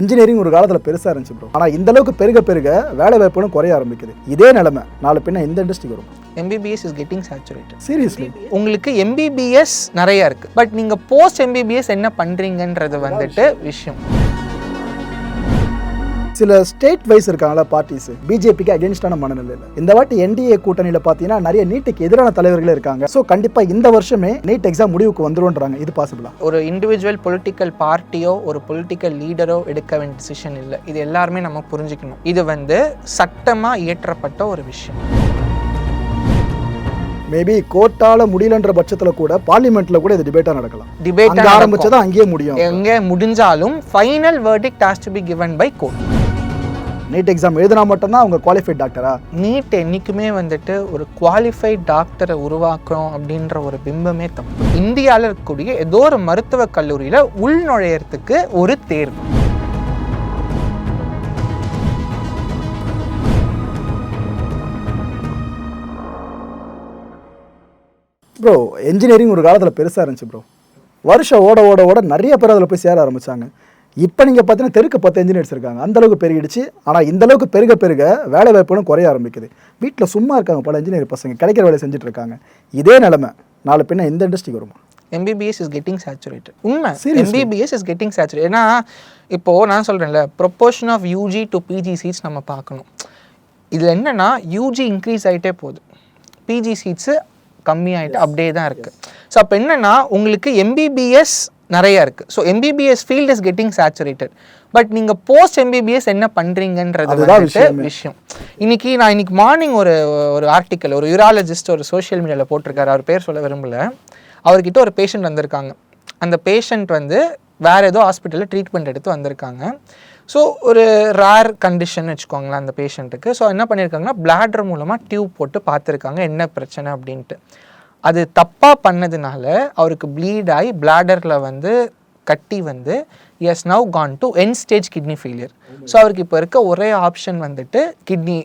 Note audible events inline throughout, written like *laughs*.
Engineering ஒரு காலத்தில் பெருசாக இருந்துச்சு ப்ரோ ஆனால் இந்த அளவுக்கு பெருக பெருக வேலை வாய்ப்புகளும் குறைய ஆரம்பிக்குது. இதே நிலைமை நாலு பின்ன இந்த இண்டஸ்ட்ரிக்கு வரும். MBBS is getting saturated seriously உங்களுக்கு எம்பிபிஎஸ் நிறைய இருக்கு. பட் நீங்க போஸ்ட் எம்பிபிஎஸ் என்ன பண்றீங்கன்றது வந்துட்டு விஷயம். சில ஸ்டேட் வைஸ் இருக்காங்களா பார்ட்டிஸ் பிஜேபிக்கு அகேன்ஸ்டான மனநிலையில். இந்த வாட்டி என்டிஏ கூட்டணியில் பார்த்தீங்கன்னா நிறைய நீட்டுக்கு எதிரான தலைவர்களே இருக்காங்க. ஸோ கண்டிப்பாக இந்த வருஷமே நீட் எக்ஸாம் முடிவுக்கு வந்துருன்றாங்க இது பாசிபிளா ஒரு இண்டிவிஜுவல் பொலிட்டிக்கல் பார்ட்டியோ ஒரு பொலிட்டிக்கல் லீடரோ எடுக்க வேண்டிய டிசிஷன் இல்லை. இது எல்லாருமே நம்ம புரிஞ்சுக்கணும். இது வந்து சட்டமா இயற்றப்பட்ட ஒரு விஷயம். மேபி கோர்ட்டால முடியலன்ற பட்சத்தில் கூட பார்லிமெண்ட்ல கூட இது டிபேட்டாக நடக்கலாம். டிபேட் ஆரம்பிச்சதா அங்கேயே முடியும். எங்க முடிஞ்சாலும் final verdict has to be given by court. NEET exam எழுதினா மட்டும்தான் அவங்க குவாலிஃபைட் டாக்டரா நீட் என்றைக்குமே வந்துட்டு ஒரு குவாலிஃபைட் டாக்டரை உருவாக்குறோம் அப்படின்ற ஒரு பிம்பமே தப்பு இந்தியாவில் இருக்கக்கூடிய ஏதோ ஒரு மருத்துவக் கல்லூரியில் உள் நுழையறதுக்கு ஒரு தேர்வு. ப்ரோ இன்ஜினியரிங் ஒரு காலத்தில் பெருசாக இருந்துச்சு ப்ரோ வருஷம் ஓட ஓட ஓட நிறைய பேர் அதில் போய் சேர ஆரம்பிச்சாங்க. இப்போ நீங்கள் பார்த்தீங்கன்னா தெருக்கு பத்து இன்ஜினியர்ஸ் இருக்காங்க. அந்த அளவுக்கு பெருகிடுச்சு. ஆனால் இந்த அளவுக்கு பெருக பெருக வேலை வாய்ப்புகளும் குறைய ஆரம்பிக்குது. வீட்டில் சும்மா இருக்காங்க பல இன்ஜினியர் பசங்க. கிடைக்கிற வேலையை செஞ்சுட்டு இருக்காங்க. இதே நிலைமை. நாலு பின்ன இந்த இண்டஸ்ட்ரிக்கு வருமா? எம்பிபிஎஸ் இஸ் கெட்டிங் சேச்சுரேட்டட் உண்மை? எம்பிபிஎஸ் இஸ் கெட்டிங் சேச்சுரேட் ஏன்னா இப்போ நான் சொல்றேன்ல proportion of UG to PG seats நம்ம பார்க்கணும். இதில் என்னன்னா யூஜி இன்க்ரீஸ் ஆகிட்டே போகுது. பிஜி சீட்ஸு கம்மியாயிட்டு அப்படியே தான் இருக்கு. ஸோ அப்போ என்னன்னா உங்களுக்கு எம்பிபிஎஸ் நிறைய இருக்கு. So MBBS field is getting saturated but நீங்க போஸ்ட் எம்பிபிஎஸ் என்ன வந்துட்டு விஷயமே. இன்னைக்கு நான் இன்னைக்கு மார்னிங் ஒரு ஒரு ஆர்டிக்கல் ஒரு யூராலஜிஸ்ட் ஒரு சோஷியல் மீடியாவில் போட்டிருக்காரு. அவர் பேர் சொல்ல விரும்பல. அவர்கிட்ட ஒரு பேஷண்ட் வந்திருக்காங்க. அந்த பேஷண்ட் வந்து வேற ஏதோ ஹாஸ்பிட்டலில் ட்ரீட்மெண்ட் எடுத்து வந்திருக்காங்க. ஸோ ஒரு ரேர் கண்டிஷன் வச்சுக்கோங்களேன் அந்த பேஷண்ட்டுக்கு ஸோ என்ன பண்ணியிருக்காங்கன்னா bladder மூலமாக டியூப் போட்டு பார்த்துருக்காங்க. என்ன பிரச்சனை அப்படின்ட்டு. அது தப்பாக பண்ணதுனால அவருக்கு ப்ளீட் ஆகி பிளாடரில் வந்து கட்டி வந்து as now gone to end stage kidney failure so அவருக்கு இப்போ இருக்க ஒரே ஆப்ஷன் வந்துட்டு கிட்னி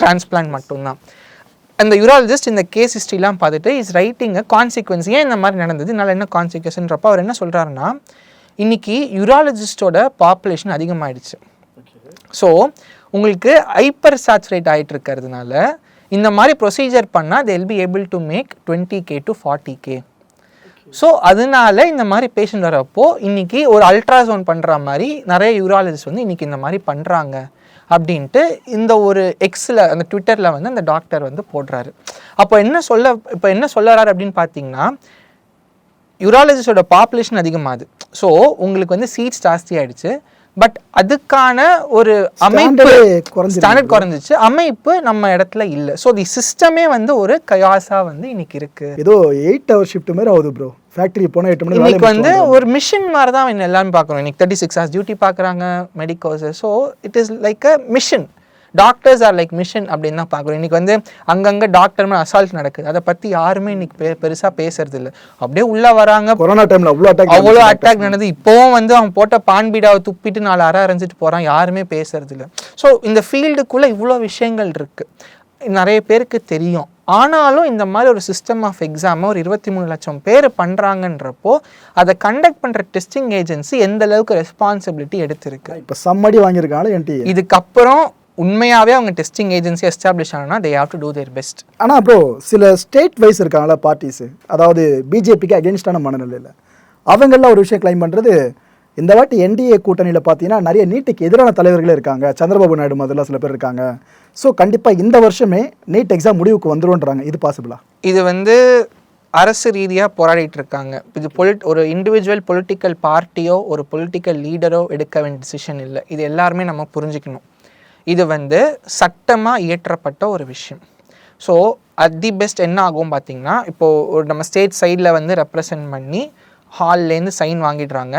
டிரான்ஸ்பிளான்ட் மட்டும்தான். அந்த யூராலஜிஸ்ட் இந்த கேஸ் ஹிஸ்ட்ரிலாம் பார்த்துட்டு இஸ் ரைட்டிங் கான்சிக்வன்ஸ் ஏன் இந்த மாதிரி நடந்தது? இதனால என்ன கான்சிக்வன்ஸ்ன்றப்ப அவர் என்ன சொல்கிறாருன்னா இன்னைக்கு யூராலஜிஸ்டோட பாப்புலேஷன் அதிகமாயிடுச்சு. ஸோ உங்களுக்கு ஹைப்பர் சேச்சுரேட் ஆகிட்டு இருக்கிறதுனால இந்த மாதிரி ப்ரொசீஜர் பண்ணால் they'll be able to make twenty K to forty K so அதனால இந்த மாதிரி பேஷண்ட் வரப்போ இன்னைக்கு ஒரு அல்ட்ராசவுண்ட் பண்ணுற மாதிரி நிறைய யூராலஜிஸ்ட் வந்து இன்றைக்கி இந்த மாதிரி பண்ணுறாங்க அப்படின்ட்டு இந்த ஒரு எக்ஸில் அந்த ட்விட்டரில் வந்து அந்த டாக்டர் வந்து போடுறாரு. அப்போ என்ன சொல்ல இப்போ என்ன சொல்லறாரு அப்படின்னு பார்த்தீங்கன்னா யூராலஜிஸ்டோட பாப்புலேஷன் அதிகமாகுது. ஸோ உங்களுக்கு வந்து சீட்ஸ் ஜாஸ்தி ஆகிடுச்சு பட் அதுக்கான ஒரு அமைப்பு. ஸ்டாண்டர்ட் குறைஞ்சிச்சு. அமைப்பு நம்ம இடத்துல இல்லை. ஸோ தி சிஸ்டமே வந்து ஒரு கயாஸா வந்து இன்னைக்கு இருக்கு. ஏதோ எயிட் ஹவர் ஷிஃப்ட் மாதிரி ஆகுது ப்ரோ ஃபேக்ட்ரி போனால் எட்டு மணி இன்னைக்கு வந்து ஒரு மிஷின் மாதிரி தான் எல்லாரும் பார்க்குறோம். இன்னைக்கு தேர்ட்டி சிக்ஸ் ஹவர்ஸ் டியூட்டி பார்க்குறாங்க medicals so it is like a machine doctors are like mission அப்படின்னு தான் பார்க்குறோம் இன்னைக்கு வந்து அங்கங்கே டாக்டர் மேலே அசால்ட் நடக்குது. அதை பற்றி யாருமே இன்னைக்கு பெ பெருசாக பேசுறது இல்லை அப்படியே உள்ளே வராங்க. கொரோனா டைமில் அவ்வளோ அட்டாக் அவ்வளோ அட்டாக் நடந்தது இப்போவும் வந்து அவன் போட்ட பான் பீடாவை துப்பிட்டு நாலு அரை அரைஞ்சிட்டு போகிறான் யாருமே பேசுறது இல்லை ஸோ இந்த ஃபீல்டுக்குள்ளே இவ்வளோ விஷயங்கள் இருக்குது நிறைய பேருக்கு தெரியும். ஆனாலும் இந்த மாதிரி ஒரு சிஸ்டம் ஆஃப் எக்ஸாமை ஒரு இருபத்தி மூணு லட்சம் பேர் பண்ணுறாங்கன்றப்போ அதை கண்டக்ட் பண்ணுற டெஸ்டிங் ஏஜென்சி எந்த அளவுக்கு ரெஸ்பான்சிபிலிட்டி எடுத்திருக்கு? இப்போ சம்மடி வாங்கியிருக்காங்களே என்டி இதுக்கப்புறம் உண்மையாகவே அவங்க டெஸ்டிங் ஏஜென்சி எஸ்டாப்ளிஷ் ஆனா they have to do their best ஆனால் ப்ரோ சில ஸ்டேட் வைஸ் இருக்காங்களா பார்ட்டிஸ் அதாவது பிஜேபிக்கு அகேன்ஸ்டான மனநிலையில் அவங்கெல்லாம் ஒரு விஷயம் கிளைம் பண்ணுறது இந்த வாட்டி என்டிஏ கூட்டணியில் பார்த்தீங்கன்னா நிறைய நீட்டுக்கு எதிரான தலைவர்களே இருக்காங்க. சந்திரபாபு நாயுடு மாதிரிலாம் சில பேர் இருக்காங்க. ஸோ கண்டிப்பாக இந்த வருஷமே நீட் எக்ஸாம் முடிவுக்கு வந்துருன்றாங்க இது பாசிபிளா இது வந்து அரசு ரீதியாக போராடிட்டு இருக்காங்க. இது பொலிட் ஒரு இண்டிவிஜுவல் பொலிட்டிக்கல் பார்ட்டியோ ஒரு பொலிட்டிக்கல் லீடரோ எடுக்க வேண்டிய டிசிஷன் இல்லை. இது எல்லாருமே நம்ம புரிஞ்சுக்கணும். இது வந்து சட்டமாக இயற்றப்பட்ட ஒரு விஷயம். ஸோ அட் தி பெஸ்ட் என்ன ஆகும் பார்த்திங்கன்னா இப்போது ஒரு நம்ம ஸ்டேட் சைடில் வந்து ரெப்ரசன்ட் பண்ணி ஹால்லேருந்து sign வாங்கிடுறாங்க.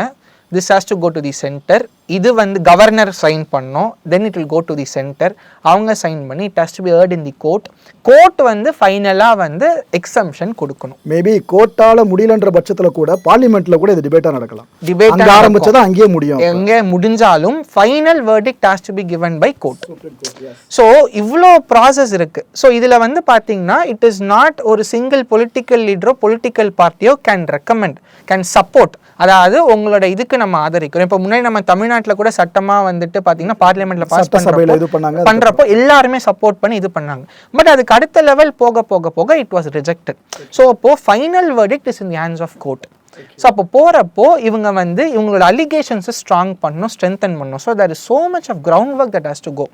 This has to go to the centre இது வந்து கவர்னர் சைன் பண்ணோம். Then it will go to the centre அவங்க சைன் பண்ணி it has to be heard in the court court வந்து ஃபைனலாக வந்து எக்ஸம்ஷன் கொடுக்கணும். மேபி கோர்ட்டால முடியலன்ற பட்சத்தில் கூட பார்லிமெண்ட்ல கூட இது டிபேட்டாக நடக்கலாம். டிபேட் ஆரம்பிச்சதா அங்கேயே முடியும் எங்கே முடிஞ்சாலும் final verdict has to be given by court. So இவ்வளோ ப்ராசஸ் இருக்கு. ஸோ இதில் வந்து பார்த்தீங்கன்னா இட் இஸ் நாட் ஒரு சிங்கிள் பொலிட்டிக்கல் லீடரோ பொலிட்டிக்கல் பார்ட்டியோ கேன் ரெக்கமெண்ட் கேன் சப்போர்ட் அதாவது உங்களோட இதுக்கு நம்ம ஆதரிக்கிறோம். இப்போ முன்னாடி நம்ம தமிழ்நாடு தமிழ்நாட்டுல கூட சட்டமா வந்துட்டு பாத்தீங்கன்னா பார்லிமெண்ட்ல பாஸ் இது பண்றப்போ பண்ணாங்க பண்றப்போ எல்லாருமே சப்போர்ட் பண்ணி இது பண்ணாங்க. பட் அதுக்கு அடுத்த லெவல் போக போக போக இட் வாஸ் ரிஜெக்டட் ஸோ அப்போ final verdict is in the hands of court so அப்போ போறப்போ இவங்க வந்து இவங்களோட அலிகேஷன்ஸை ஸ்ட்ராங் பண்ணணும் ஸ்ட்ரென்தன் பண்ணணும். So that is so much of ground work that has to go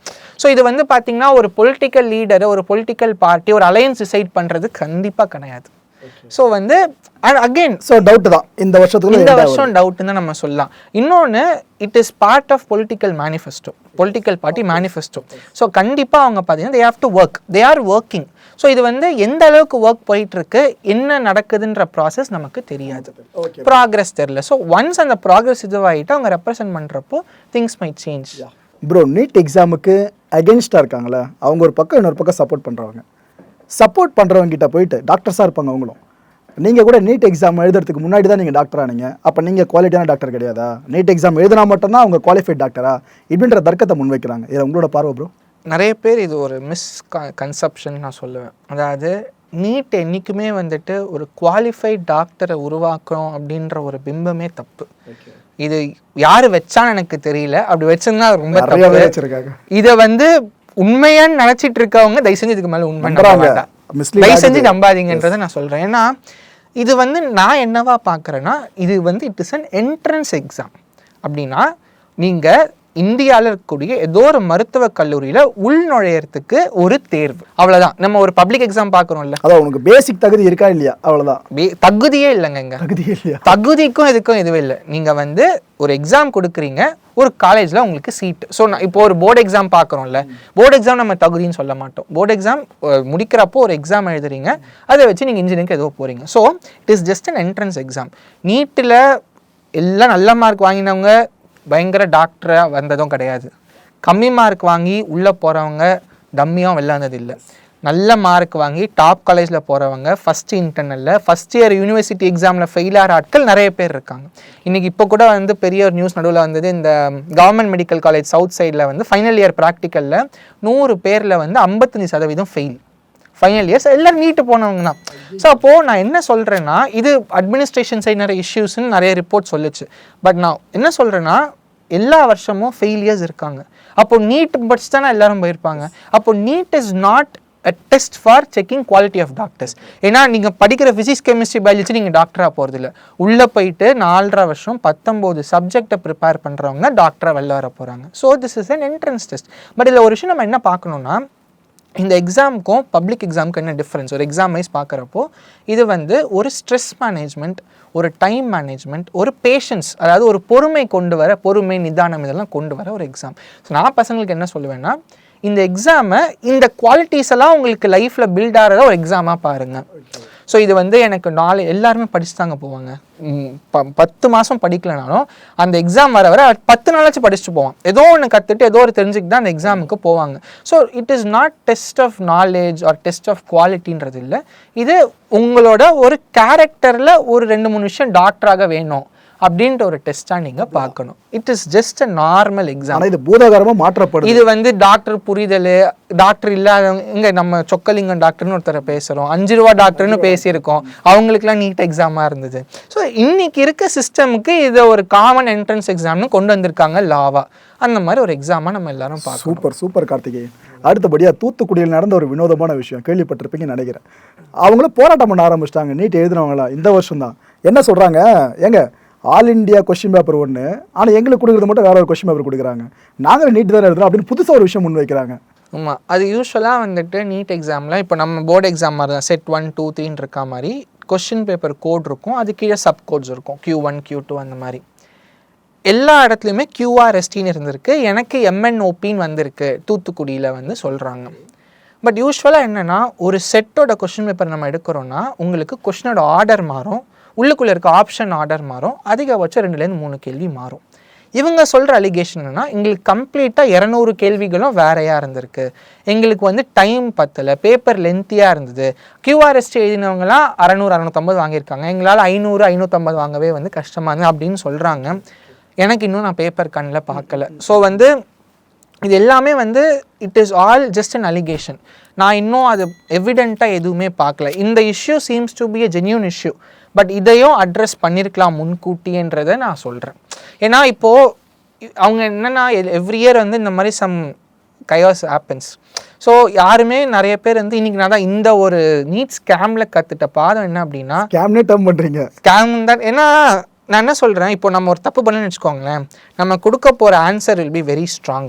so இது வந்து பார்த்தீங்கன்னா ஒரு பொலிட்டிக்கல் லீடர் ஒரு பொலிட்டிக்கல் பார்ட்டி ஒரு அலையன்ஸ் டிசைட் பண்றது கண்டிப்பா கிடையாது. ஸோ வந்து அகைன் ஸோ டவுட் தான். இந்த வருஷத்துக்குள்ள இந்த. வருஷம் டவுட்னு தான் நம்ம சொல்லலாம். இன்னொன்று it is part of political manifesto political party manifesto so கண்டிப்பாக அவங்க பார்த்தீங்கன்னா they have to work they are working so இது வந்து எந்த அளவுக்கு ஒர்க் போயிட்டு இருக்கு என்ன நடக்குதுன்ற ப்ராசஸ் நமக்கு தெரியாது. ப்ராக்ரஸ் தெரியல. ஸோ ஒன்ஸ் அந்த ப்ராக்ரஸ் இதுவாகிட்டு அவங்க ரெப்ரசென்ட் பண்ணுறப்போ things might change bro NEET எக்ஸாமுக்கு அகென்ஸ்டாக இருக்காங்களே அவங்க ஒரு பக்கம் இன்னொரு பக்கம் சப்போர்ட் பண்ணுறவங்க சப்போர்ட் பண்ணுறவங்க கிட்ட போயிட்டு டாக்டர்ஸாக இருப்பாங்க அவங்களும். நீங்கள் கூட நீட் எக்ஸாம் எழுதுறதுக்கு முன்னாடி தான் நீங்கள் டாக்டர் ஆனீங்க. அப்போ நீங்கள் குவாலிட்டியான டாக்டர் கிடையாதா? நீட் எக்ஸாம் எழுதினா மட்டும்தான் அவங்க குவாலிஃபைட் டாக்டரா இப்படின்ற தர்க்கத்தை முன்வைக்கிறாங்க. இதில் உங்களோட பார்வை ப்ரோ நிறைய பேர் இது ஒரு மிஸ் கன்செப்ஷன் நான் சொல்லுவேன். அதாவது நீட் என்றைக்குமே வந்துட்டு ஒரு குவாலிஃபைட் டாக்டரை உருவாக்கணும் அப்படின்ற ஒரு பிம்பமே தப்பு. இது யாரு வச்சான்னு எனக்கு தெரியல. அப்படி வச்சிருந்தா ரொம்ப இதை வந்து உண்மையான்னு நினைச்சிட்டு இருக்கவங்க தயவு செஞ்சு இதுக்கு மேல உண்மை தயவு செஞ்சு. நம்பாதீங்கன்றதை நான் சொல்றேன். ஏன்னா இது வந்து நான் என்னவா பார்க்குறேன்னா இது வந்து it is an entrance exam அப்படின்னா நீங்க இந்தியாவில் இருக்கக்கூடிய ஏதோ ஒரு மருத்துவக் கல்லூரியில உள் நுழையறதுக்கு ஒரு தேர்வு. அவ்வளவுதான். நம்ம ஒரு பப்ளிக் எக்ஸாம் பார்க்குறோம்ல. அதான் உனக்கு பேசிக் தகுதி இருக்கா இல்லையா? அவ்வளோதான் பே- தகுதியே இல்லைங்க இங்க. தகுதியே இல்லையா? தகுதிக்கும் இதுக்கும் இதுவே இல்லை. நீங்கள் வந்து ஒரு எக்ஸாம் கொடுக்குறீங்க ஒரு காலேஜில் உங்களுக்கு சீட் ஸோ நான் இப்போ ஒரு போர்டு எக்ஸாம் பார்க்குறோம்ல. போர்டு எக்ஸாம் நம்ம தகுதின்னு சொல்ல மாட்டோம். போர்டு எக்ஸாம் முடிக்கிறப்போ ஒரு எக்ஸாம் எழுதுறீங்க. அதை வச்சு நீங்கள் இன்ஜினியரிங் ஏதோ போகிறீங்க so it is just an entrance exam நீட்டில் எல்லாம் நல்ல மார்க் வாங்கினவங்க பயங்கர டாக்டராக வந்ததும் கிடையாது. கம்மி மார்க் வாங்கி உள்ளே போகிறவங்க டம்மியாக வெளில இல்லை. நல்ல மார்க் வாங்கி டாப் காலேஜில் போகிறவங்க ஃபஸ்ட் இன்டர்னலில் ஃபஸ்ட் இயர் யூனிவர்சிட்டி எக்ஸாமில் ஃபெயில் ஆகிற ஆட்கள் நிறைய பேர் இருக்காங்க. இன்றைக்கி இப்போ கூட வந்து பெரிய ஒரு நியூஸ் நடுவில் வந்தது இந்த கவர்மெண்ட் மெடிக்கல் காலேஜ் சவுத் சைடில் வந்து ஃபைனல் இயர் ப்ராக்டிக்கலில் நூறு பேரில் வந்து ஐம்பத்தஞ்சு சதவீதம் ஃபெயில் ஃபைனல் இயர்ஸ் எல்லோரும் நீட்டு போனவங்க தான். ஸோ அப்போது நான் என்ன சொல்கிறேன்னா இது அட்மினிஸ்ட்ரேஷன் சைடு நிறைய இஷ்யூஸ்னு நிறைய ரிப்போர்ட் சொல்லுச்சு. பட் நான் என்ன சொல்கிறேன்னா எல்லா வருஷமும் ஃபெயிலியர்ஸ் இருக்காங்க. அப்போ நீட் படிச்சு தானே எல்லாரும் போயிருப்பாங்க. அப்போ NEET is not a test for checking quality of doctors ஏன்னா நீங்கள் படிக்கிற ஃபிசிக்ஸ் கெமிஸ்ட்ரி பயாலஜி நீங்கள் டாக்டராக போகிறதில்ல உள்ளே போயிட்டு நாலரை வருஷம் பத்தொம்போது சப்ஜெக்டை ப்ரிப்பேர் பண்ணுறவங்க டாக்டராக வெளில வர போகிறாங்க so this is an entrance test but இதில் ஒரு விஷயம் நம்ம என்ன பார்க்கணுன்னா இந்த எக்ஸாமுக்கும் பப்ளிக் எக்ஸாமுக்கும் என்ன டிஃப்ரென்ஸ் ஒரு எக்ஸாம் வைஸ் பார்க்குறப்போ இது வந்து ஒரு ஸ்ட்ரெஸ் மேனேஜ்மெண்ட் ஒரு டைம் மேனேஜ்மெண்ட் ஒரு பேஷன்ஸ் அதாவது ஒரு பொறுமை கொண்டு வர பொறுமை நிதானம் இதெல்லாம் கொண்டு வர ஒரு எக்ஸாம் ஸோ நான் பசங்களுக்கு என்ன சொல்லுவேன்னா இந்த எக்ஸாமை இந்த குவாலிட்டிஸ் எல்லாம் உங்களுக்கு லைஃப்பில் பில்ட் ஆகிறத ஒரு எக்ஸாமாக பாருங்கள் ஸோ இது வந்து எனக்கு நாலு எல்லாருமே படிச்சு தாங்க போவாங்க ப- பத்து மாதம் படிக்கலனாலும் அந்த எக்ஸாம் வர வர பத்து நாளாச்சும் படிச்சுட்டு போவான். ஏதோ ஒன்று கற்றுட்டு ஏதோ ஒரு தெரிஞ்சுக்கிட்டு தான் அந்த எக்ஸாமுக்கு போவாங்க. So it is not test of knowledge or test of குவாலிட்டின்றது இல்லை. இது உங்களோட ஒரு கேரக்டரில் ஒரு ரெண்டு மூணு விஷயம் டாக்டராக வேணும். அப்படின்ற ஒரு டெஸ்ட்டாக நீங்கள் பார்க்கணும். It is just a normal exam இது பூதாகரமாக மாற்றப்படுது. இது வந்து டாக்டர் புரிதல் டாக்டர் இல்லாதவங்க இங்க நம்ம சொக்கலிங்கம் டாக்டர்னு ஒருத்தரை பேசுறோம். அஞ்சு ரூபா டாக்டர்னு பேசியிருக்கோம். அவங்களுக்குலாம் நீட் எக்ஸாமா இருந்தது. ஸோ இன்னைக்கு இருக்க சிஸ்டமுக்கு இதை ஒரு காமன் என்ட்ரன்ஸ் எக்ஸாம்னு கொண்டு வந்திருக்காங்க லாவா அந்த மாதிரி ஒரு எக்ஸாமா நம்ம எல்லாரும் பார்க்கணும். Super super Karthikeyan. அடுத்தபடியாக தூத்துக்குடியில் நடந்த ஒரு வினோதமான விஷயம் கேள்விப்பட்டிருப்பீங்கன்னு நினைக்கிறேன். அவங்களும் போராட்டம் பண்ண ஆரம்பிச்சிட்டாங்க. நீட் எழுதினவங்களா? இந்த வருஷம் தான் என்ன சொல்கிறாங்க ஏங்க ஆல் இந்தியா கொஸ்டின் பேப்பர் ஒன்று ஆனால் எங்களுக்கு கொடுக்குறது மட்டும் வேற ஒரு கொஸ்டின் பேப்பர் கொடுக்குறாங்க. நாங்களும் நீட் தான் எழுதுறோம் அப்படின்னு புதுசாக ஒரு விஷயம் முன் வைக்கிறாங்க ஆமாம் அது யூஸ்வலாக வந்துட்டு நீட் எக்ஸாமில் இப்போ நம்ம போர்டு எக்ஸாம் மாதிரி தான். செட் ஒன் டூ த்ரீன்னு இருக்கா மாதிரி கொஷின் பேப்பர் கோட் இருக்கும். அது கீழே சப் கோட்ஸ் இருக்கும். கியூ ஒன் கியூ டூ அந்த மாதிரி. எல்லா இடத்துலையுமே கியூஆர்எஸ்டின்னு இருந்திருக்கு. எனக்கு எம்என்ஓபின்னு வந்திருக்கு. தூத்துக்குடியில் வந்து சொல்கிறாங்க பட் யூஸ்வலாக என்னென்னா ஒரு செட்டோட கொஷின் பேப்பர் நம்ம எடுக்கிறோன்னா உங்களுக்கு கொஷினோட ஆர்டர் மாறும். உள்ளுக்குள்ளே இருக்க ஆப்ஷன் ஆர்டர் மாறும். அதிகபட்சம் ரெண்டுலேருந்து மூணு கேள்வி மாறும். இவங்க சொல்கிற அலிகேஷன் எங்களுக்கு கம்ப்ளீட்டாக இரநூறு கேள்விகளும் வேறையாக இருந்திருக்கு. எங்களுக்கு வந்து டைம் பத்தலை பேப்பர் லென்த்தியாக இருந்தது. கியூஆர்எஸ்டி எழுதினவங்களாம் அறநூறு அறநூற்றம்பது வாங்கியிருக்காங்க. எங்களால் ஐநூறு ஐநூற்றம்பது வாங்கவே வந்து கஷ்டமாக இருந்தது அப்படின்னு சொல்கிறாங்க எனக்கு இன்னும் நான் பேப்பர் கண்ணில் பார்க்கல. ஸோ வந்து இது எல்லாமே வந்து it is all just an allegation நான் இன்னும் அது எவிடெண்ட்டாக எதுவுமே பார்க்கல. இந்த issue seems to be a genuine issue but இதையும் அட்ரஸ் பண்ணியிருக்கலாம் முன்கூட்டின்றதை நான் சொல்கிறேன் ஏன்னா இப்போது அவங்க என்னன்னா எவ்ரி இயர் வந்து இந்த மாதிரி சம் கயாஸ் ஆப்பன்ஸ் ஸோ யாருமே நிறைய பேர் வந்து இன்னைக்கு நான் தான் இந்த ஒரு நீட் ஸ்கேம்ல கத்துட்ட பாதம் என்ன அப்படின்னா கேம்னே டர்ம் பண்றீங்க. ஸ்கேம் தான். ஏன்னா நான் என்ன சொல்கிறேன் இப்போ நம்ம ஒரு தப்பு பண்ணணும்னு வச்சுக்கோங்களேன் நம்ம கொடுக்க போகிற answer will be very strong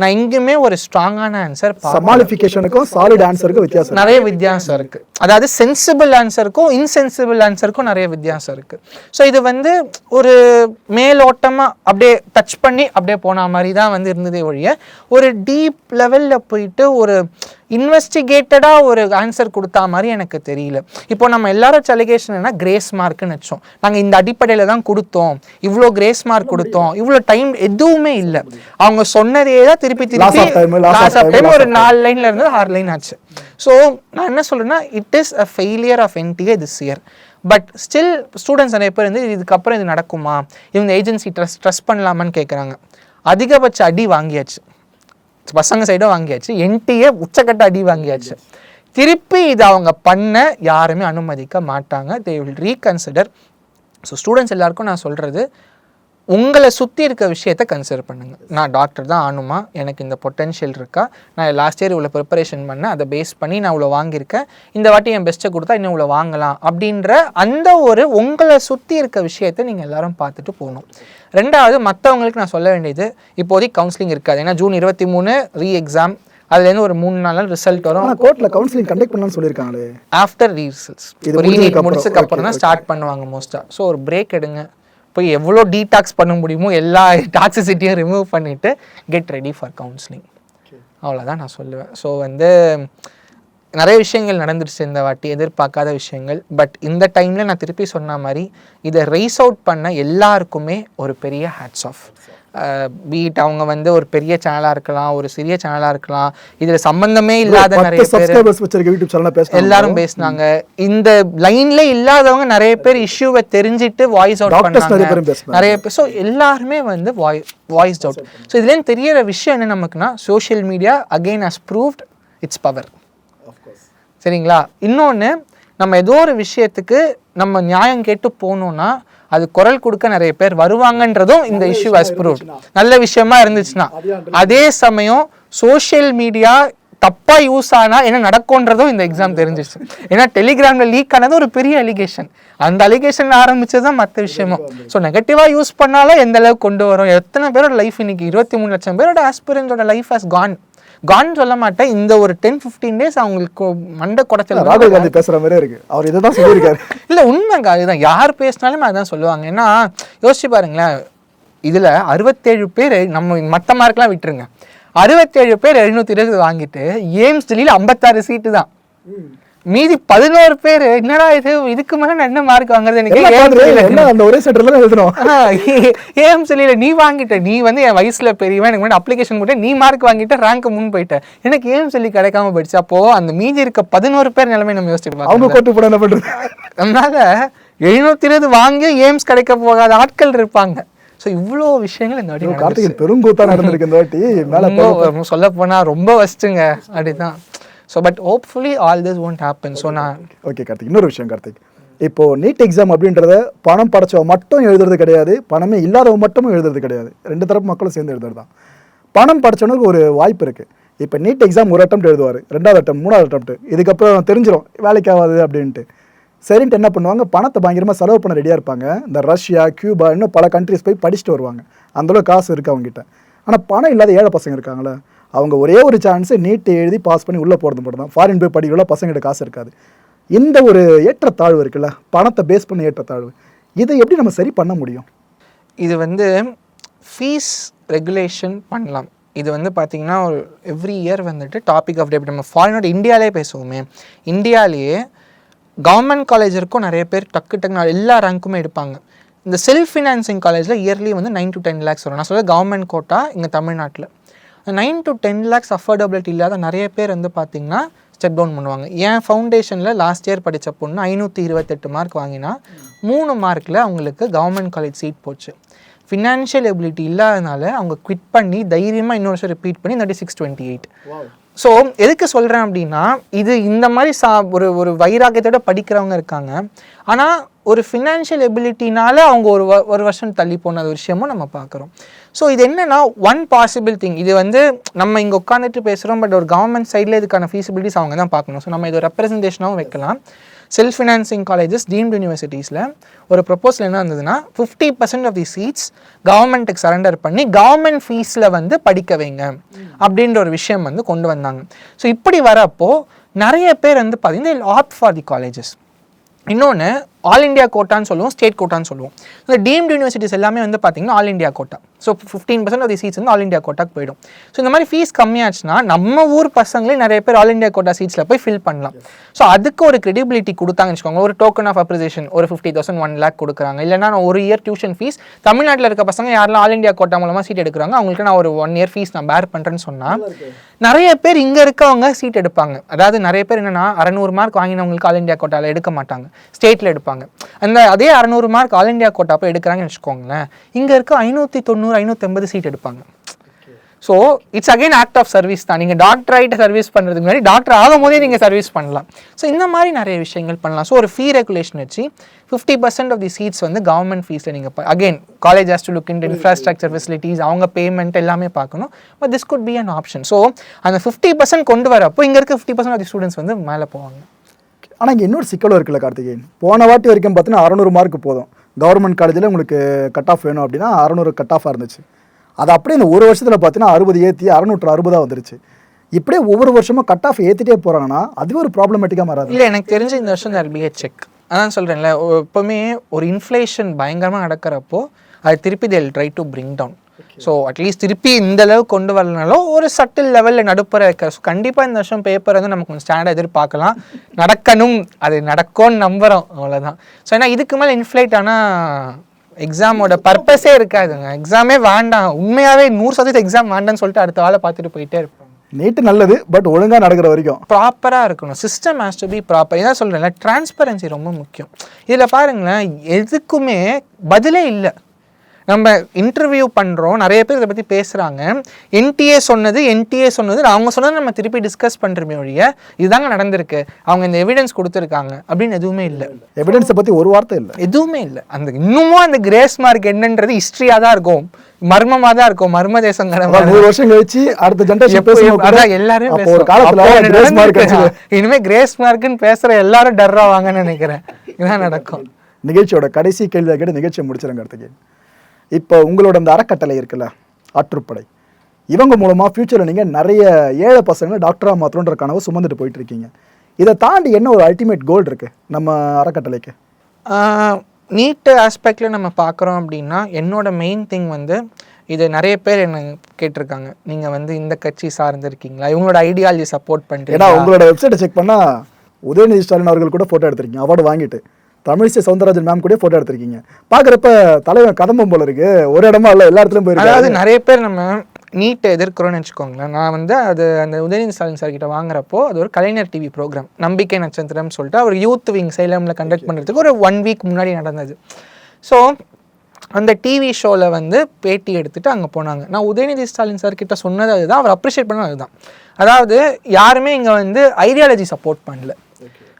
நான் எங்கேயுமே ஒரு ஸ்ட்ராங்கான ஆன்சர் சமாளிஃபிகேஷனுக்கும் சாலிட் ஆன்சருக்கும் வித்தியாசம். நிறைய வித்தியாசம் இருக்கு. அதாவது சென்சிபிள் ஆன்சருக்கும் இன்சென்சிபிள் ஆன்சருக்கும் நிறைய வித்தியாசம் இருக்கு. ஸோ இது வந்து ஒரு மேலோட்டமா அப்படியே டச் பண்ணி அப்படியே போன மாதிரி தான் வந்து இருந்ததே ஒழிய ஒரு டீப் லெவல்ல போயிட்டு ஒரு இன்வெஸ்டிகேட்டடாக ஒரு ஆன்சர் கொடுத்தா மாதிரி எனக்கு தெரியல. இப்போ நம்ம எல்லாரும் அலிகேஷன் என்ன கிரேஸ் மார்க்னு வச்சோம். நாங்கள் இந்த அடிப்படையில் தான் கொடுத்தோம். இவ்வளோ கிரேஸ் மார்க் கொடுத்தோம். இவ்வளோ டைம் எதுவுமே இல்லை. அவங்க சொன்னதே தான் திருப்பி திருப்பி ஒரு. நாலு லைன்ல இருந்து ஆறு லைன் ஆச்சு. ஸோ நான் என்ன சொல்றேன்னா it is a failure of NTA this year but still students நிறைய பேர் வந்து இதுக்கப்புறம் இது நடக்குமா? இவங்க ஏஜென்சி ட்ரஸ்ட் ட்ரஸ்ட் பண்ணலாமான்னு கேட்குறாங்க அதிகபட்ச அடி வாங்கியாச்சு. பசங்க சைடும் வாங்கியாச்சு. என்டிஏ உச்சக்கட்ட அடி வாங்கியாச்சு. திருப்பி இது அவங்க பண்ண யாருமே அனுமதிக்க மாட்டாங்க. They will reconsider so students எல்லாருக்கும் நான் சொல்கிறது உங்களை சுற்றி இருக்க விஷயத்த கன்சிடர் பண்ணுங்க. நான் டாக்டர் தான் ஆனுமா? எனக்கு இந்த பொட்டென்ஷியல் இருக்கா? நான் லாஸ்ட் இயர் இவ்வளோ ப்ரிப்பரேஷன் பண்ணேன். அதை பேஸ் பண்ணி நான் இவ்வளோ வாங்கியிருக்கேன். இந்த வாட்டி என் பெஸ்ட்டை கொடுத்தா இன்னும் இவ்வளோ வாங்கலாம். அப்படின்ற அந்த ஒரு உங்களை சுற்றி இருக்க விஷயத்தை நீங்கள் எல்லாரும் பார்த்துட்டு போகணும். ரெண்டாவது மற்றவங்களுக்கு நான் சொல்ல வேண்டியது இப்போதைக்கு கவுன்சிலிங் இருக்காது. ஏன்னா ஜூன் இருபத்தி மூணு ரீ எக்ஸாம் அதுலேருந்து ஒரு மூணு நாள் ரிசல்ட் வரும். ஆனா கோர்ட்ல கவுன்சிலிங் கண்டக்ட் பண்ணலாம்னு சொல்லியிருக்காங்களே. ஆஃப்டர் ரீசல்ஸ் ரீநீட் முடிச்சதுக்கு அப்புறம், அப்புறம் தான் ஸ்டார்ட் பண்ணுவாங்க மோஸ்ட்டாக ஸோ ஒரு பிரேக் எடுங்க. போய் எவ்வளோ டீடாக்ஸ் பண்ண முடியுமோ எல்லா டாக்ஸிசிட்டியும் ரிமூவ் பண்ணிவிட்டு கெட் ரெடி ஃபார் கவுன்சிலிங் அவ்வளோதான் நான் சொல்லுவேன். ஸோ வந்து நிறைய விஷயங்கள் நடந்துருச்சு இந்த வாட்டி எதிர்பார்க்காத விஷயங்கள். பட் இந்த டைமில் நான் திருப்பி சொன்ன மாதிரி இதை ரைஸ் அவுட் பண்ண எல்லாருக்குமே ஒரு பெரிய ஹேட்ஸ் ஆஃப் பீட் அவங்க வந்து ஒரு பெரிய சேனலாக இருக்கலாம் ஒரு சிறிய சேனலாக இருக்கலாம். இதில் சம்பந்தமே இல்லாத நிறைய பேர் எல்லாரும் பேசினாங்க. இந்த லைன்ல இல்லாதவங்க நிறைய பேர் இஷ்யூவை தெரிஞ்சிட்டு வாய்ஸ் அவுட் பண்ணாங்க. நிறைய பேர் ஸோ எல்லாருமே வந்து வாய் வாய்ஸ் அவுட் ஸோ இதுலேருந்து தெரியற விஷயம் என்ன நமக்குன்னா social media again has proved its power சரிங்களா? இன்னொன்று நம்ம ஏதோ ஒரு விஷயத்துக்கு நம்ம நியாயம் கேட்டு போனோம்னா அது குரல் கொடுக்க நிறைய பேர் வருவாங்கன்றதும் இந்த இஷ்யூ ஹஸ் ப்ரூவ்ட் நல்ல விஷயமா இருந்துச்சுன்னா. அதே சமயம் சோஷியல் மீடியா தப்பா யூஸ் ஆனா என்ன நடக்கும்ன்றதும் இந்த எக்ஸாம் தெரிஞ்சிச்சு ஏன்னா டெலிகிராம்ல லீக் ஆனது ஒரு பெரிய அலிகேஷன் அந்த அலிகேஷன் ஆரம்பிச்சது தான் மற்ற விஷயமும் ஸோ நெகட்டிவா யூஸ் பண்ணாலும் எந்த அளவுக்கு கொண்டு வரும்? எத்தனை பேரோட லைஃப் இன்னைக்கு? இருபத்தி மூணு லட்சம் பேரோட ஆஸ்பிரன்ஸோட லைஃப் ஹஸ் கான் கான் சொல்ல மாட்டேன். இந்த ஒரு டென் ஃபிஃப்டீன் டேஸ் அவங்களுக்கு மண்டை குடைச்சல் ராகுல் காந்தி பேசுற மாதிரி இருக்கு. அவர் இதை தான் சொல்லியிருக்காரு. இல்ல உண்மைங்க. அதுதான். யார் பேசினாலுமே அதான் சொல்லுவாங்க. ஏன்னா யோசிச்சு பாருங்களேன். இதுல அறுபத்தேழு பேர் நம்ம மற்ற மார்க்லாம் விட்டுருங்க. அறுபத்தேழு பேர் எழுநூத்தி இருபது வாங்கிட்டு ஏம்ஸ் டெல்லியில் ஐம்பத்தாறு சீட்டு தான். மீதி பதினோரு பேர் என்னடா இது? இதுக்கு மேல நான் என்ன மார்க் வாங்குறது? எனக்கு ஏம்ஸ் அந்த ஒரே சென்டர்ல தான் எழுதணும்? ஏஎம் சொல்லியில நீ வாங்கிட்ட. நீ வந்து என் வயசுல பெரியவன் எனக்கு முன்னாடி அப்ளிகேஷன் போட்டு நீ மார்க் வாங்கிட்ட ரேங்க் முன் போயிட்ட. எனக்கு ஏஎம் சொல்லி கிடைக்காம போயிடுச்சு? அப்போ அந்த மீதி இருக்க பதினோரு பேர் நிலைமை நம்ம யோசிச்சு அவங்க கோட்டு போட என்ன பண்றது? அதனால எழுநூத்தி இருபது வாங்கி எய்ம்ஸ் கிடைக்க போகாத ஆட்கள் இருப்பாங்க. ஸோ இவ்வளோ விஷயங்கள் இந்த வாட்டி. கார்த்திகேயன் பெருங்கூத்தா நடந்திருக்கு இந்த வாட்டி. மேல சொல்ல போனா ரொம்ப வஸ்ட்டுங்க அப்படிதான். So but hopefully all this won't happen so நான் ஓகே கார்த்திக் இன்னொரு விஷயம் கார்த்திக் இப்போ நீட் எக்ஸாம் அப்படின்றத பணம் படைச்சவ மட்டும் எழுதுறது கிடையாது பணமே இல்லாதவ மட்டும் எழுதுறது கிடையாது. ரெண்டு தரப்பு மக்களும் சேர்ந்து எழுதுறது? தான் பணம் படைச்சவனுக்கு ஒரு வாய்ப்பு இருக்குது இப்போ நீட் எக்ஸாம் ஒரு அட்டம் எழுதுவார் ரெண்டாவது அட்டம் மூணாவது அட்டம் இதுக்கப்புறம் தெரிஞ்சிடும் வேலைக்கு ஆகாது அப்படின்ட்டு. சரின்ட்டு என்ன பண்ணுவாங்க? பணத்தை பயங்கரமாக செலவு பண்ண ரெடியாக இருப்பாங்க. இந்த ரஷ்யா கியூபா இன்னும் பல கண்ட்ரிஸ் போய் படிச்சுட்டு வருவாங்க. அந்தளவு காசு இருக்குது அவங்ககிட்ட. ஆனால் பணம் இல்லாத ஏழை பசங்க இருக்காங்களே அவங்க ஒரே ஒரு சான்ஸு நீட்டை எழுதி பாஸ் பண்ணி உள்ளே போகிறது மட்டும் தான். ஃபாரின் போய் படிக்கல பசங்ககிட்ட காசு இருக்காது. இந்த ஒரு ஏற்றத்தாழ்வு இருக்குல்ல பணத்தை பேஸ் பண்ண ஏற்றத்தாழ்வு இதை எப்படி நம்ம சரி பண்ண முடியும்? இது வந்து ஃபீஸ் ரெகுலேஷன் பண்ணலாம். இது வந்து பார்த்தீங்கன்னா ஒரு எவ்ரி இயர் வந்துட்டு டாபிக் ஆஃப் டே நம்ம ஃபாரினோட இந்தியாவிலே பேசுவோமே. இந்தியாவிலேயே கவர்மெண்ட் காலேஜ் இருக்கும் நிறைய பேர் டக்கு டக்குன்னு எல்லா ரேங்க்குமே எடுப்பாங்க. இந்த செல்ஃப் ஃபினான்சிங் காலேஜில் இயர்லி வந்து நைன் டு டென் லேக்ஸ் வரும். நான் சொல்ல கவர்மெண்ட் கோட்டா இங்கே தமிழ்நாட்டில். Nine to ten lakhs affordability இல்லாத நிறைய பேர் வந்து பார்த்தீங்கன்னா ஸ்டெப் டவுன் பண்ணுவாங்க. என் ஃபவுண்டேஷனில் லாஸ்ட் இயர் படித்த பொண்ணு ஐநூற்றி இருபத்தெட்டு மார்க் வாங்கினா மூணு மார்க்கில் அவங்களுக்கு கவர்மெண்ட் காலேஜ் சீட் போச்சு. ஃபினான்ஷியல் எபிலிட்டி இல்லாதனால அவங்க குவிட் பண்ணி தைரியமாக இன்னொரு வருஷம் ரிப்பீட் பண்ணி இந்த சிக்ஸ் டுவெண்ட்டி எயிட் ஸோ எதுக்கு சொல்கிறேன் அப்படின்னா இது இந்த மாதிரி சா ஒரு ஒரு வைராக்கியத்தோட படிக்கிறவங்க இருக்காங்க. ஆனால் ஒரு ஃபினான்ஷியல் எபிலிட்டினால அவங்க ஒரு ஒரு வருஷம் தள்ளி போன விஷயமும் நம்ம பார்க்குறோம் ஸோ இது என்னன்னா ஒன் பாசிபிள் திங் இது வந்து நம்ம இங்கே உட்காந்துட்டு பேசுகிறோம் பட் ஒரு கவர்மெண்ட் சைடில் இதுக்கான ஃபீஸிபிலிட்டிஸ் அவங்க தான் பார்க்கணும். ஸோ நம்ம இது ரெப்ரஸன்டேஷனாகவும் வைக்கலாம். செல்ஃப் ஃபினான்சிங் காலேஜஸ் டீம்டு யூனிவர்சிட்டிஸில் ஒரு ப்ரொப்போசல் என்ன இருந்ததுன்னா fifty percent of the seats கவர்மெண்ட்டுக்கு சரண்டர் பண்ணி கவர்மெண்ட் ஃபீஸில் வந்து படிக்க வைங்க அப்படின்ற ஒரு விஷயம் வந்து கொண்டு வந்தாங்க. ஸோ இப்படி வரப்போ நிறைய பேர் வந்து பார்த்தீங்கன்னா ஆப்ட் ஃபார் தி காலேஜஸ் இன்னொன்று ஆல் இந்தியா கோட்டான்னு சொல்லுவோம் ஸ்டேட் கோட்டான்னு சொல்லுவோம். இந்த டீம்டு யூனிவர்சிட்டிஸ் எல்லாமே வந்து பார்த்திங்கன்னா all India quota so fifteen percent of seats வந்து ஆல் இந்தியா கோட்டாக்கு போயிடும். ஸோ இந்த மாதிரி ஃபீஸ் கம்மியாச்சுன்னா நம்ம ஊர் பசங்களே நிறைய பேர் ஆல் இந்தியா கோட்டா சீட்ஸில் போய் ஃபில் பண்ணலாம். ஸோ அதுக்கு ஒரு கிரெடிபிலிட்டி கொடுத்தாங்கன்னு வச்சுக்கோங்க. ஒரு டோக்கன் ஆஃப் அப்ரிசியேஷன் ஒரு ஃபிஃப்டி தௌசண்ட் ஒன் லேக் கொடுக்குறாங்க. இல்லைனா நான் ஒரு இயர் டியூஷன் ஃபீஸ் தமிழ்நாட்டில் இருக்க பசங்க யாரெல்லாம் ஆல் இந்தியா கோட்டா மூலமாக சீட் எடுக்கிறாங்க அவங்களுக்கு நான் ஒரு ஒன் இயர் ஃபீஸ் நான் பேர் பண்ணுறேன்னு சொன்னால் நிறைய பேர் இங்கே இருக்கவங்க சீட் எடுப்பாங்க. அதாவது நிறைய பேர் என்னன்னா அறநூறு மார்க் வாங்கினவங்களுக்கு ஆல் இந்தியா கோட்டாவில் எடுக்க மாட்டாங்க. ஸ்டேட்டில் எடுப்பாங்க. அந்த அதே அறநூறு மார்க் ஆல் இந்தியா கோட்டா போய் எடுக்கிறாங்கன்னு வச்சுக்கோங்களேன். இங்கே இருக்க ஐநூற்றி தொண்ணூறு ஐநூற்றம்பது சீட் எடுப்பாங்க. So it's again act of service தான். நீங்கள் டாக்டர் ஆகிட்டு சர்வீஸ் பண்ணுறதுக்கு முன்னாடி டாக்டர் ஆகும் போதே நீங்கள் சர்வீஸ் பண்ணலாம். ஸோ இந்த மாதிரி நிறைய விஷயங்கள் பண்ணலாம். ஸோ ஒரு ஃபீ ரெகுலேஷன் வச்சு fifty percent of the seats வந்து கவர்மெண்ட் ஃபீஸில் நீங்கள் again college has to look in infrastructure facilities அவங்க பேமெண்ட் எல்லாமே பார்க்கணும். But this could be an option so அந்த ஃபிஃப்டி பர்சன்ட் கொண்டு வரப்போ இங்கே இருக்க fifty percent of the students வந்து மேலே போவாங்க. ஆனால் இங்கே இன்னொரு சிக்கலும் இருக்குல்ல கார்த்திகேயன் போன வாட்டி வரைக்கும் பார்த்தீங்கன்னா அறநூறு மார்க் போதும். கவர்மெண்ட் காலேஜில் உங்களுக்கு கட் ஆஃப் வேணும் அப்படின்னா அறநூறு கட் ஆஃபாக இருந்துச்சு. அது அப்படியே இந்த ஒரு வருஷத்தில் பார்த்தீங்கன்னா அறுபது ஏற்றி அறநூற்று அறுபதாக வந்துருச்சு. இப்படியே ஒவ்வொரு வருஷமும் கட் ஆஃப் ஏற்றிட்டே போகிறாங்கன்னா அதுவே ஒரு ப்ராப்ளமேட்டிக்காக மாறாது. இல்லை எனக்கு தெரிஞ்ச இந்த வருஷம் தேர் பி செக் அதான் சொல்கிறேன்ல எப்போவுமே ஒரு இன்ஃப்ளேஷன் பயங்கரமாக நடக்கிறப்போ அது திருப்பி they'll try to bring down so at least திருப்பி இந்த அளவு கொண்டு வரலனாலும் ஒரு சட்டில் லெவலில் நடுப்புற வைக்க ஸோ கண்டிப்பாக இந்த வருஷம் பேப்பர் வந்து நமக்கு கொஞ்சம் ஸ்டாண்டாக எதிர்பார்க்கலாம். நடக்கணும். அது நடக்கும்னு நம்புகிறோம் அவ்வளோதான் ஸோ ஏன்னா இதுக்கு மேலே இன்ஃப்ளேட் ஆனால் எக்ஸாமோட பர்பஸே இருக்காதுங்க. எக்ஸாமே வேண்டாம். உண்மையாகவே நூறு சதவீதம் எக்ஸாம் வேண்டாம்னு சொல்லிட்டு அடுத்த வேலை பார்த்துட்டு போயிட்டே இருப்போம். நீட்டு நல்லது பட் ஒழுங்காக நடக்கிற வரைக்கும். ப்ராப்பராக இருக்கணும். System has to be proper இதான் சொல்கிறேன்ல டிரான்ஸ்பரன்சி ரொம்ப முக்கியம். இதில் பாருங்களேன் எதுக்குமே பதிலே இல்லை. நம்ம இன்டர்வியூ பண்ணுறோம் நிறைய பேர் இதை பற்றி பேசுகிறாங்க என்டிஏ சொன்னது என்டிஏ சொன்னது அவங்க சொன்னது நம்ம திருப்பி டிஸ்கஸ் பண்ணுறமே ஒழிய இதுதாங்க நடந்திருக்கு. அவங்க இந்த எவிடன்ஸ் கொடுத்துருக்காங்க அப்படின்னு எதுவுமே இல்லை. எவிடன்ஸை பற்றி ஒரு வார்த்தை இல்லை. எதுவுமே இல்லை. அந்த இன்னமும் அந்த கிரேஸ் மார்க் என்னன்றது ஹிஸ்ட்ரியாக தான் இருக்கும். மர்மமாக தான் இருக்கும். மர்ம மாதிரி நூறு வருஷம் கழிச்சு அடுத்த ஜென்ரேஷன் அதான் எல்லாரும் ஒரு. காலத்துல கிரேஸ் மார்க். இனிமே கிரேஸ் மார்க்னு பேசுற எல்லாரும் டர் ஆவாங்கன்னு நினைக்கிறேன். இதான் நடக்கும். நிகழ்ச்சியோட கடைசி கேள்வியை கேட்டு நிகழ்ச்சியை முடிச்சிருங்க கார்த்திகேயன் இப்போ உங்களோட இந்த அறக்கட்டளை இருக்குல்ல ஆற்றுப்படை. இவங்க மூலமாக ஃப்யூச்சரில் நீங்கள் நிறைய ஏழை பசங்களை டாக்டராக மாற்றணுன்ற கனவு சுமந்துட்டு போயிட்டு இருக்கீங்க இதை தாண்டி என்ன ஒரு அல்டிமேட் கோல் இருக்குது நம்ம அறக்கட்டளைக்கு? நீட் ஆஸ்பெக்டில் நம்ம பார்க்குறோம் அப்படின்னா என்னோட மெயின் திங் வந்து இது நிறைய பேர் என்ன கேட்டிருக்காங்க. நீங்கள் வந்து இந்த கட்சி சார்ந்திருக்கீங்களா? இவங்களோட ஐடியாலஜி சப்போர்ட் ஏன்னா பண்ணுறீங்களா உங்களோட வெப்சைட்டை செக் பண்ணால் உதயநிதி ஸ்டாலின் அவர்கள் கூட ஃபோட்டோ எடுத்திருக்கீங்க. அவார்டு வாங்கிட்டு. தமிழிசை சவுந்தரராஜன் மேம் கூட ஃபோட்டோ எடுத்திருக்கீங்க. பார்க்குறப்ப தலைவன் கதம்பம் போல இருக்கு. ஒரு இடமா இல்லை எல்லா இடத்துலையும் போயிருக்காரு. அதாவது நிறைய பேர் நம்ம நீட்டை எதிர்க்கிறோம்னு வச்சுக்கோங்களேன். நான் வந்து அது அந்த உதயநிதி ஸ்டாலின் சார் கிட்ட வாங்குறப்போ அது ஒரு கலைஞர் டிவி ப்ரோக்ராம் நம்பிக்கை நட்சத்திரம்னு சொல்லிட்டு அவர் யூத் விங் சேலமில் கண்டக்ட் பண்ணுறதுக்கு ஒரு ஒன் வீக் முன்னாடி நடந்தது. ஸோ அந்த டிவி ஷோவில் வந்து பேட்டி எடுத்துட்டு அங்கே போனாங்க. நான் உதயநிதி ஸ்டாலின் சார் கிட்ட சொன்னது அதுதான். அவர் அப்ரிஷியேட் பண்ணது அதுதான். அதாவது யாருமே இங்கே வந்து ஐடியாலஜி சப்போர்ட் பண்ணல.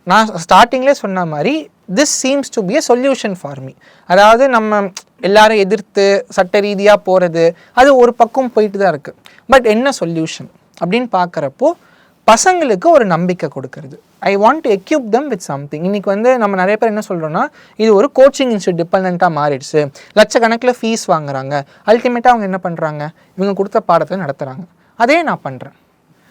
நான் ஸ்டார்டிங்லே சொன்ன மாதிரி this seems to be a solution for me அதாவது நம்ம எல்லாரும் எதிர்த்து சட்ட ரீதியாக போகிறது அது ஒரு பக்கம் போயிட்டு தான் இருக்குது பட் என்ன சொல்யூஷன் அப்படின்னு பார்க்குறப்போ பசங்களுக்கு ஒரு நம்பிக்கை கொடுக்கறது. I want to equip them with something இன்னைக்கு வந்து நம்ம நிறைய பேர் என்ன சொல்கிறோன்னா இது ஒரு கோச்சிங் இன்ஸ்டியூட் டிபெண்ட்டாக மாறிடுச்சு. லட்சக்கணக்கில் ஃபீஸ் வாங்குறாங்க. அல்டிமேட்டாக அவங்க என்ன பண்ணுறாங்க இவங்க கொடுத்த பாடத்தை நடத்துகிறாங்க அதே நான் பண்ணுறேன்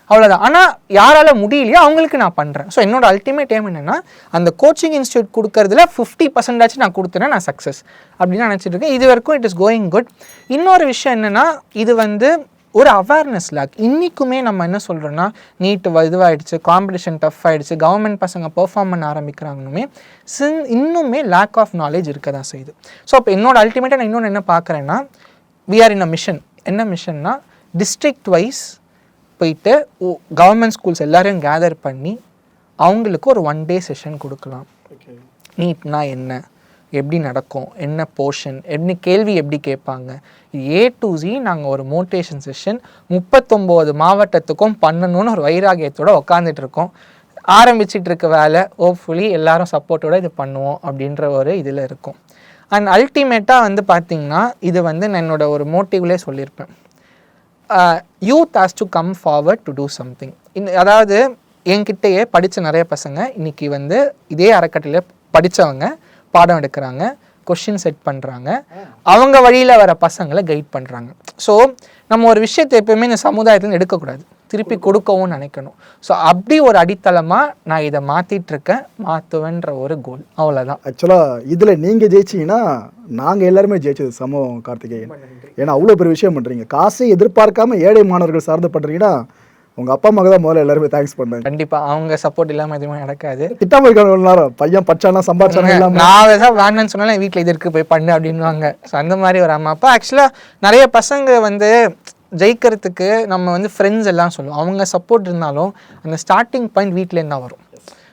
அவ்வளோதான் ஆனால் யாரால் முடியலையோ அவங்களுக்கு நான் பண்ணுறேன் ஸோ என்னோட அல்டிமேட் ஏம் என்னென்னா அந்த கோச்சிங் இன்ஸ்டியூட் கொடுக்கறதுல ஃபிஃப்டி பர்சன்டாச்சும் நான் கொடுத்துறேன் நான் சக்ஸஸ் அப்படின்னு நினச்சிட்டு இருக்கேன். இது வரைக்கும் இட் இஸ் கோயிங் குட் இன்னொரு விஷயம் என்னென்னா இது வந்து ஒரு அவேர்னஸ் லேக் இன்றைக்குமே நம்ம என்ன சொல்கிறோன்னா நீட்டு இதுவாகிடுச்சு காம்படிஷன் டஃப் ஆகிடுச்சு கவர்மெண்ட் பசங்க பெர்ஃபார்ம் பண்ண ஆரம்பிக்கிறாங்கனுமே சின் இன்னுமே லேக் ஆஃப் நாலேஜ் இருக்க தான் செய்யுது. ஸோ அப்போ என்னோட அல்டிமேட்டாக நான் இன்னொன்று என்ன பார்க்குறேன்னா we are in a mission என்ன மிஷன்னா டிஸ்ட்ரிக்ட் வைஸ் போயிட்டு கவர்மெண்ட் ஸ்கூல்ஸ் எல்லாரையும் கேதர் பண்ணி அவங்களுக்கு ஒரு ஒன் டே செஷன் கொடுக்கலாம். நீட்னா என்ன? எப்படி நடக்கும்? என்ன போர்ஷன் என்ன கேள்வி எப்படி கேட்பாங்க? ஏ டு ஜி நாங்கள் ஒரு மோட்டிவேஷன் செஷன் முப்பத்தொம்போது மாவட்டத்துக்கும் பண்ணணும்னு ஒரு வைராகியத்தோட உட்காந்துட்டு இருக்கோம். ஆரம்பிச்சிட்டு இருக்க வேலை ஹோப்ஃபுல்லி எல்லாரும் சப்போர்ட்டோட இது பண்ணுவோம் அப்படின்ற ஒரு இதில் இருக்கும். அண்ட் அல்டிமேட்டாக வந்து பார்த்தீங்கன்னா இது வந்து நான் என்னோட ஒரு மோட்டிவ்லேயே சொல்லியிருப்பேன். Youth has to come forward to do something in அதாவது என்கிட்டயே படித்த நிறைய பசங்க இன்னைக்கு வந்து இதே அறக்கட்டளையில் படித்தவங்க பாடம் எடுக்கிறாங்க கொஷின் செட் பண்ணுறாங்க அவங்க வழியில் வர பசங்களை கைட் பண்ணுறாங்க ஸோ நம்ம ஒரு விஷயத்தை எப்பயுமே இந்த சமுதாயத்துலேருந்து எடுக்கக்கூடாது. திருப்பி கொடுக்கவும் நினைக்கணும். ஸோ அப்படி ஒரு அடித்தளமாக நான் இதை மாற்றிட்டு இருக்கேன் மாற்றுவேன்ற ஒரு கோல் அவ்வளோதான் ஆக்சுவலாக இதில் நீங்கள் ஜெயிச்சீங்கன்னா நாங்கள் எல்லாருமே ஜெயிச்சது சமம் கார்த்திகேயன். ஏன்னா அவ்வளோ பெரிய விஷயம் பண்ணுறீங்க காசை எதிர்பார்க்காம ஏழை மாணவர்கள் சார்ந்து பண்ணுறீங்கன்னா உங்கள் அப்பா அம்மாக்கு தான் முதல்ல எல்லாருமே தேங்க்ஸ் பண்ணுறேன் கண்டிப்பாக அவங்க சப்போர்ட் இல்லாமல் எதுவுமே நடக்காது. திட்டாம இருக்காங்க நேரம் பையன் பச்சானா சம்பாதிச்சானா *laughs* இல்லாம. நான் ஏதாவது வேணும்னு சொன்னாலும் வீட்டில் இது இருக்கு போய் பண்ணு அப்படின்வாங்க ஸோ அந்த மாதிரி ஒரு அம்மா. அப்பா ஆக்சுவலாக நிறைய பசங்க வந்து ஜெயிக்கிறதுக்கு நம்ம வந்து ஃப்ரெண்ட்ஸ் எல்லாம் சொல்லுவோம். அவங்க சப்போர்ட் இருந்தாலும் அந்த ஸ்டார்டிங் பாயிண்ட் வீட்டிலேருந்து தான் வரும்.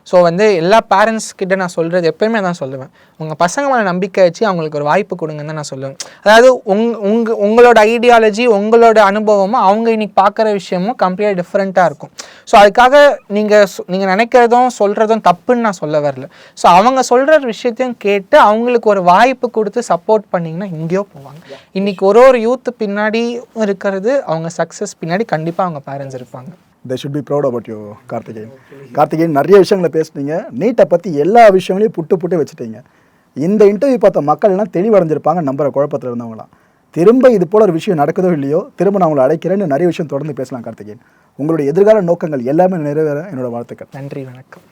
ஸோ வந்து எல்லா பேரண்ட்ஸ் கிட்ட நான் சொல்கிறது எப்பயுமே தான் சொல்லுவேன். உங்கள் பசங்க மேலே நம்பிக்கை வச்சு அவங்களுக்கு ஒரு வாய்ப்பு கொடுங்கன்னு தான் நான் சொல்லுவேன். அதாவது உங் உங்க உங்களோட ஐடியாலஜி உங்களோட அனுபவமும் அவங்க இன்னைக்கு பார்க்குற விஷயமும் கம்ப்ளீட்டாக டிஃப்ரெண்ட்டாக இருக்கும். ஸோ அதுக்காக நீங்கள் நீங்கள் நினைக்கிறதும் சொல்கிறதும் தப்புன்னு நான் சொல்ல வரல. ஸோ அவங்க சொல்கிற விஷயத்தையும் கேட்டு அவங்களுக்கு ஒரு வாய்ப்பு கொடுத்து சப்போர்ட் பண்ணிங்கன்னா எங்கேயோ போவாங்க. இன்னைக்கு ஒரு ஒரு யூத்து பின்னாடி இருக்கிறது அவங்க சக்ஸஸ் பின்னாடி கண்டிப்பாக அவங்க பேரண்ட்ஸ் இருப்பாங்க. They should be proud about you Karthikeyan Karthikeyan நிறைய விஷயங்களை பேசுனீங்க. நீட்டை பற்றி எல்லா விஷயங்களையும் புட்டு புட்டு வச்சுட்டீங்க. இந்த இன்டர்வியூ பார்த்த மக்கள் எல்லாம் தெளிவடைஞ்சிருப்பாங்க நம்புற குழப்பத்தில் இருந்தவங்களாம். திரும்ப இது போல ஒரு விஷயம் நடக்குதோ இல்லையோ திரும்ப நான் உங்களை அழைக்கிறேன்னு நிறைய விஷயம் தொடர்ந்து பேசலாம் கார்த்திகேயன் உங்களுடைய எதிர்கால நோக்கங்கள் எல்லாமே நிறைவேற என்னோட வாழ்த்துக்கள். நன்றி வணக்கம்.